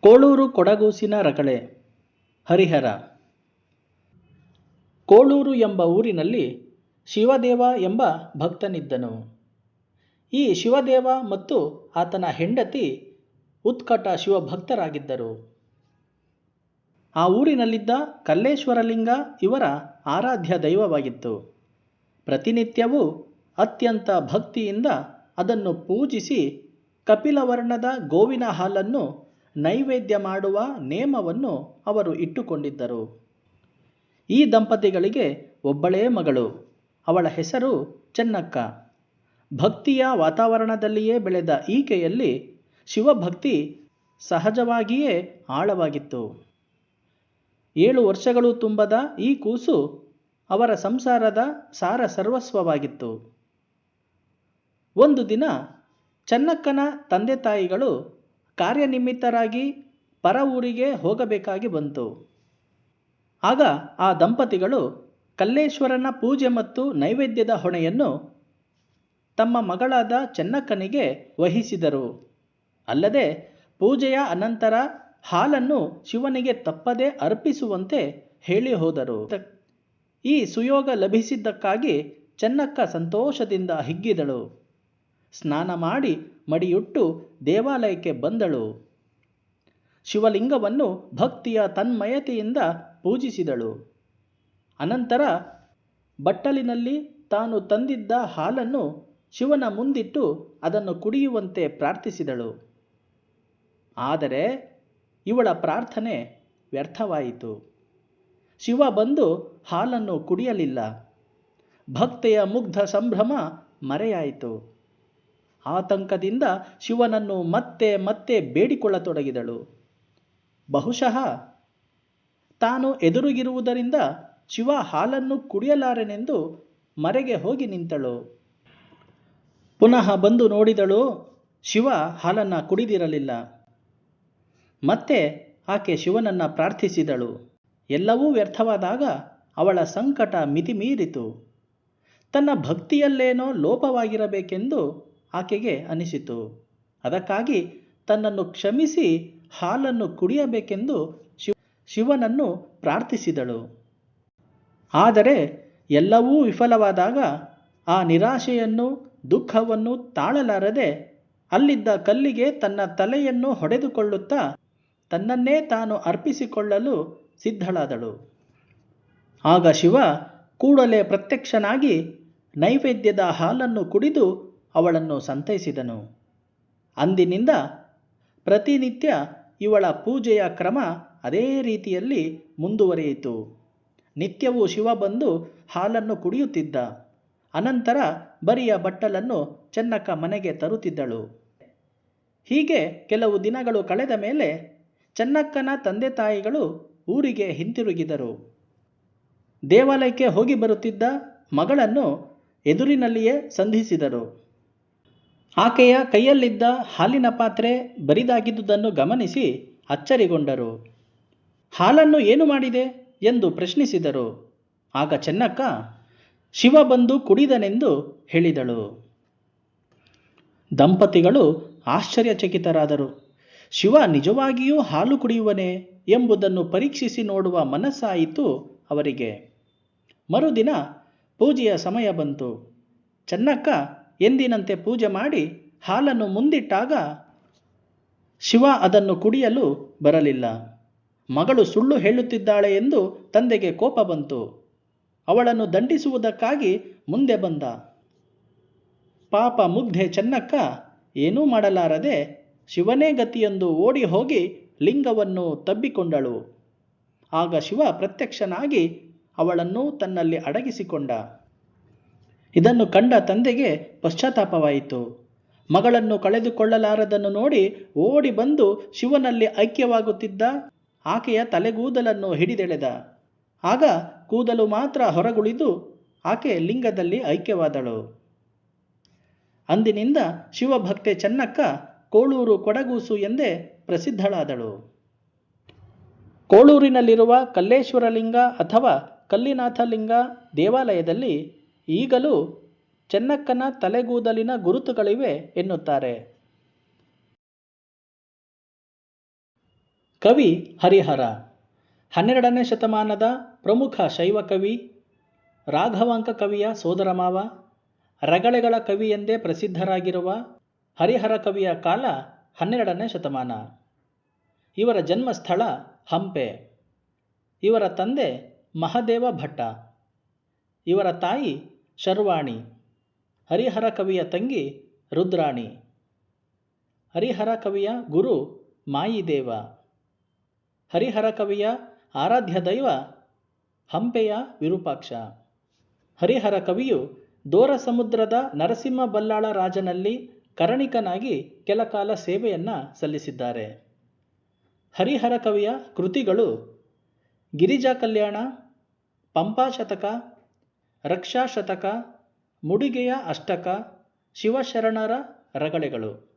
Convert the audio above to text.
ಕೋಳೂರು ಕೊಡಗೂಸಿನ ರಗಳೆ ಹರಿಹರ. ಕೋಳೂರು ಎಂಬ ಊರಿನಲ್ಲಿ ಶಿವದೇವ ಎಂಬ ಭಕ್ತನಿದ್ದನು. ಈ ಶಿವದೇವ ಮತ್ತು ಆತನ ಹೆಂಡತಿ ಉತ್ಕಟ ಶಿವಭಕ್ತರಾಗಿದ್ದರು. ಆ ಊರಿನಲ್ಲಿದ್ದ ಕಲ್ಲೇಶ್ವರಲಿಂಗ ಇವರ ಆರಾಧ್ಯ ದೈವವಾಗಿತ್ತು. ಪ್ರತಿನಿತ್ಯವೂ ಅತ್ಯಂತ ಭಕ್ತಿಯಿಂದ ಅದನ್ನು ಪೂಜಿಸಿ ಕಪಿಲವರ್ಣದ ಗೋವಿನ ಹಾಲನ್ನು ನೈವೇದ್ಯ ಮಾಡುವ ನೇಮವನ್ನು ಅವರು ಇಟ್ಟುಕೊಂಡಿದ್ದರು. ಈ ದಂಪತಿಗಳಿಗೆ ಒಬ್ಬಳೇ ಮಗಳು, ಅವಳ ಹೆಸರು ಚೆನ್ನಕ್ಕ. ಭಕ್ತಿಯ ವಾತಾವರಣದಲ್ಲಿಯೇ ಬೆಳೆದ ಈಕೆಯಲ್ಲಿ ಶಿವಭಕ್ತಿ ಸಹಜವಾಗಿಯೇ ಆಳವಾಗಿತ್ತು. ಏಳು ವರ್ಷಗಳು ತುಂಬದ ಈ ಕೂಸು ಅವರ ಸಂಸಾರದ ಸಾರ ಸರ್ವಸ್ವವಾಗಿತ್ತು. ಒಂದು ದಿನ ಚೆನ್ನಕ್ಕನ ತಂದೆ ತಾಯಿಗಳು ಕಾರ್ಯನಿಮಿತ್ತರಾಗಿ ಪರ ಊರಿಗೆ ಹೋಗಬೇಕಾಗಿ ಬಂತು. ಆಗ ಆ ದಂಪತಿಗಳು ಕಲ್ಲೇಶ್ವರನ ಪೂಜೆ ಮತ್ತು ನೈವೇದ್ಯದ ಹೊಣೆಯನ್ನು ತಮ್ಮ ಮಗಳಾದ ಚೆನ್ನಕ್ಕನಿಗೆ ವಹಿಸಿದರು. ಅಲ್ಲದೆ ಪೂಜೆಯ ಅನಂತರ ಹಾಲನ್ನು ಶಿವನಿಗೆ ತಪ್ಪದೆ ಅರ್ಪಿಸುವಂತೆ ಹೇಳಿ ಹೋದರು. ಈ ಸುಯೋಗ ಲಭಿಸಿದ್ದಕ್ಕಾಗಿ ಚೆನ್ನಕ್ಕ ಸಂತೋಷದಿಂದ ಹಿಗ್ಗಿದಳು. ಸ್ನಾನ ಮಾಡಿ ಮಡಿಯುಟ್ಟು ದೇವಾಲಯಕ್ಕೆ ಬಂದಳು. ಶಿವಲಿಂಗವನ್ನು ಭಕ್ತಿಯ ತನ್ಮಯತೆಯಿಂದ ಪೂಜಿಸಿದಳು. ಅನಂತರ ಬಟ್ಟಲಿನಲ್ಲಿ ತಾನು ತಂದಿದ್ದ ಹಾಲನ್ನು ಶಿವನ ಮುಂದಿಟ್ಟು ಅದನ್ನು ಕುಡಿಯುವಂತೆ ಪ್ರಾರ್ಥಿಸಿದಳು. ಆದರೆ ಇವಳ ಪ್ರಾರ್ಥನೆ ವ್ಯರ್ಥವಾಯಿತು. ಶಿವ ಬಂದು ಹಾಲನ್ನು ಕುಡಿಯಲಿಲ್ಲ. ಭಕ್ತೆಯ ಮುಗ್ಧ ಸಂಭ್ರಮ ಮರೆಯಾಯಿತು. ಆತಂಕದಿಂದ ಶಿವನನ್ನು ಮತ್ತೆ ಮತ್ತೆ ಬೇಡಿಕೊಳ್ಳತೊಡಗಿದಳು. ಬಹುಶಃ ತಾನು ಎದುರುಗಿರುವುದರಿಂದ ಶಿವ ಹಾಲನ್ನು ಕುಡಿಯಲಾರೆನೆಂದು ಮರೆಗೆ ಹೋಗಿ ನಿಂತಳು. ಪುನಃ ಬಂದು ನೋಡಿದಳು, ಶಿವ ಹಾಲನ್ನು ಕುಡಿದಿರಲಿಲ್ಲ. ಮತ್ತೆ ಆಕೆ ಶಿವನನ್ನು ಪ್ರಾರ್ಥಿಸಿದಳು. ಎಲ್ಲವೂ ವ್ಯರ್ಥವಾದಾಗ ಅವಳ ಸಂಕಟ ಮಿತಿಮೀರಿತು. ತನ್ನ ಭಕ್ತಿಯಲ್ಲೇನೋ ಲೋಪವಾಗಿರಬೇಕೆಂದು ಆಕೆಗೆ ಅನಿಸಿತು. ಅದಕ್ಕಾಗಿ ತನ್ನನ್ನು ಕ್ಷಮಿಸಿ ಹಾಲನ್ನು ಕುಡಿಯಬೇಕೆಂದು ಶಿವ ಶಿವನನ್ನು ಪ್ರಾರ್ಥಿಸಿದಳು. ಆದರೆ ಎಲ್ಲವೂ ವಿಫಲವಾದಾಗ ಆ ನಿರಾಶೆಯನ್ನು ದುಃಖವನ್ನು ತಾಳಲಾರದೆ ಅಲ್ಲಿದ್ದ ಕಲ್ಲಿಗೆ ತನ್ನ ತಲೆಯನ್ನು ಹೊಡೆದುಕೊಳ್ಳುತ್ತಾ ತನ್ನನ್ನೇ ತಾನು ಅರ್ಪಿಸಿಕೊಳ್ಳಲು ಸಿದ್ಧಳಾದಳು. ಆಗ ಶಿವ ಕೂಡಲೇ ಪ್ರತ್ಯಕ್ಷನಾಗಿ ನೈವೇದ್ಯದ ಹಾಲನ್ನು ಕುಡಿದು ಅವಳನ್ನು ಸಂತೈಸಿದನು. ಅಂದಿನಿಂದ ಪ್ರತಿನಿತ್ಯ ಇವಳ ಪೂಜೆಯ ಕ್ರಮ ಅದೇ ರೀತಿಯಲ್ಲಿ ಮುಂದುವರಿಯಿತು. ನಿತ್ಯವೂ ಶಿವ ಬಂದು ಹಾಲನ್ನು ಕುಡಿಯುತ್ತಿದ್ದ. ಅನಂತರ ಬರಿಯ ಬಟ್ಟಲನ್ನು ಚೆನ್ನಕ್ಕ ಮನೆಗೆ ತರುತ್ತಿದ್ದಳು. ಹೀಗೆ ಕೆಲವು ದಿನಗಳು ಕಳೆದ ಮೇಲೆ ಚೆನ್ನಕ್ಕನ ತಂದೆ ತಾಯಿಗಳು ಊರಿಗೆ ಹಿಂತಿರುಗಿದರು. ದೇವಾಲಯಕ್ಕೆ ಹೋಗಿ ಬರುತ್ತಿದ್ದ ಮಗಳನ್ನು ಎದುರಿನಲ್ಲಿಯೇ ಸಂಧಿಸಿದರು. ಆಕೆಯ ಕೈಯಲ್ಲಿದ್ದ ಹಾಲಿನ ಪಾತ್ರೆ ಬರಿದಾಗಿದ್ದುದನ್ನು ಗಮನಿಸಿ ಅಚ್ಚರಿಗೊಂಡರು. ಹಾಲನ್ನು ಏನು ಮಾಡಿದೆ ಎಂದು ಪ್ರಶ್ನಿಸಿದರು. ಆಗ ಚೆನ್ನಕ್ಕ, ಶಿವ ಬಂದು ಕುಡಿದನೆಂದು ಹೇಳಿದಳು. ದಂಪತಿಗಳು ಆಶ್ಚರ್ಯಚಕಿತರಾದರು. ಶಿವ ನಿಜವಾಗಿಯೂ ಹಾಲು ಕುಡಿಯುವನೇ ಎಂಬುದನ್ನು ಪರೀಕ್ಷಿಸಿ ನೋಡುವ ಮನಸ್ಸಾಯಿತು ಅವರಿಗೆ. ಮರುದಿನ ಪೂಜೆಯ ಸಮಯ ಬಂತು. ಚೆನ್ನಕ್ಕ ಎಂದಿನಂತೆ ಪೂಜೆ ಮಾಡಿ ಹಾಲನ್ನು ಮುಂದಿಟ್ಟಾಗ ಶಿವ ಅದನ್ನು ಕುಡಿಯಲು ಬರಲಿಲ್ಲ. ಮಗಳು ಸುಳ್ಳು ಹೇಳುತ್ತಿದ್ದಾಳೆ ಎಂದು ತಂದೆಗೆ ಕೋಪ ಬಂತು. ಅವಳನ್ನು ದಂಡಿಸುವುದಕ್ಕಾಗಿ ಮುಂದೆ ಬಂದ. ಪಾಪ ಮುಗ್ಧೆ ಚೆನ್ನಕ್ಕ, ಏನೂ ಮಾಡಲಾರದೆ ಶಿವನೇ ಗತಿಯೊಂದು ಓಡಿ ಹೋಗಿ ಲಿಂಗವನ್ನು ತಬ್ಬಿಕೊಂಡಳು. ಆಗ ಶಿವ ಪ್ರತ್ಯಕ್ಷನಾಗಿ ಅವಳನ್ನು ತನ್ನಲ್ಲಿ ಅಡಗಿಸಿಕೊಂಡ. ಇದನ್ನು ಕಂಡ ತಂದೆಗೆ ಪಶ್ಚಾತ್ತಾಪವಾಯಿತು. ಮಗಳನ್ನು ಕಳೆದುಕೊಳ್ಳಲಾರದನ್ನು ನೋಡಿ ಓಡಿ ಬಂದು ಶಿವನಲ್ಲಿ ಐಕ್ಯವಾಗುತ್ತಿದ್ದ ಆಕೆಯ ತಲೆಗೂದಲನ್ನು ಹಿಡಿದೆಳೆದ. ಆಗ ಕೂದಲು ಮಾತ್ರ ಹೊರಗುಳಿದು ಆಕೆ ಲಿಂಗದಲ್ಲಿ ಐಕ್ಯವಾದಳು. ಅಂದಿನಿಂದ ಶಿವಭಕ್ತೆ ಚೆನ್ನಕ್ಕ ಕೋಳೂರು ಕೊಡಗೂಸು ಎಂದೇ ಪ್ರಸಿದ್ಧಳಾದಳು. ಕೋಳೂರಿನಲ್ಲಿರುವ ಕಲ್ಲೇಶ್ವರಲಿಂಗ ಅಥವಾ ಕಲ್ಲಿನಾಥಲಿಂಗ ದೇವಾಲಯದಲ್ಲಿ ಈಗಲೂ ಚೆನ್ನಕ್ಕನ ತಲೆಗೂದಲಿನ ಗುರುತುಗಳಿವೆ ಎನ್ನುತ್ತಾರೆ. ಕವಿ ಹರಿಹರ, ಹನ್ನೆರಡನೇ ಶತಮಾನದ ಪ್ರಮುಖ ಶೈವ ಕವಿ, ರಾಘವಾಂಕ ಕವಿಯ ಸೋದರಮಾವ ರಗಳೆಗಳ ಕವಿ ಎಂದೇ ಪ್ರಸಿದ್ಧರಾಗಿರುವ ಹರಿಹರ ಕವಿಯ ಕಾಲ ಹನ್ನೆರಡನೇ ಶತಮಾನ. ಇವರ ಜನ್ಮಸ್ಥಳ ಹಂಪೆ. ಇವರ ತಂದೆ ಮಹದೇವ ಭಟ್ಟ. ಇವರ ತಾಯಿ ಶರ್ವಾಣಿ, ಹರಿಹರ ಕವಿಯ ತಂಗಿ ರುದ್ರಾಣಿ. ಹರಿಹರ ಕವಿಯ ಗುರು ಮಾಯಿದೇವ. ಹರಿಹರ ಕವಿಯ ಆರಾಧ್ಯ ದೈವ ಹಂಪೆಯ ವಿರೂಪಾಕ್ಷ. ಹರಿಹರ ಕವಿಯು ದೋರ ಸಮುದ್ರದ ನರಸಿಂಹ ಬಲ್ಲಾಳ ರಾಜನಲ್ಲಿ ಕರಣಿಕನಾಗಿ ಕೆಲಕಾಲ ಸೇವೆಯನ್ನು ಸಲ್ಲಿಸಿದ್ದಾರೆ. ಹರಿಹರ ಕವಿಯ ಕೃತಿಗಳು ಗಿರಿಜಾ ಕಲ್ಯಾಣ ಪಂಪಾಶತಕ ರಕ್ಷಾಶತಕ ಮುಡಿಗೆಯ ಅಷ್ಟಕ ಶಿವಶರಣರ ರಗಳೆಗಳು.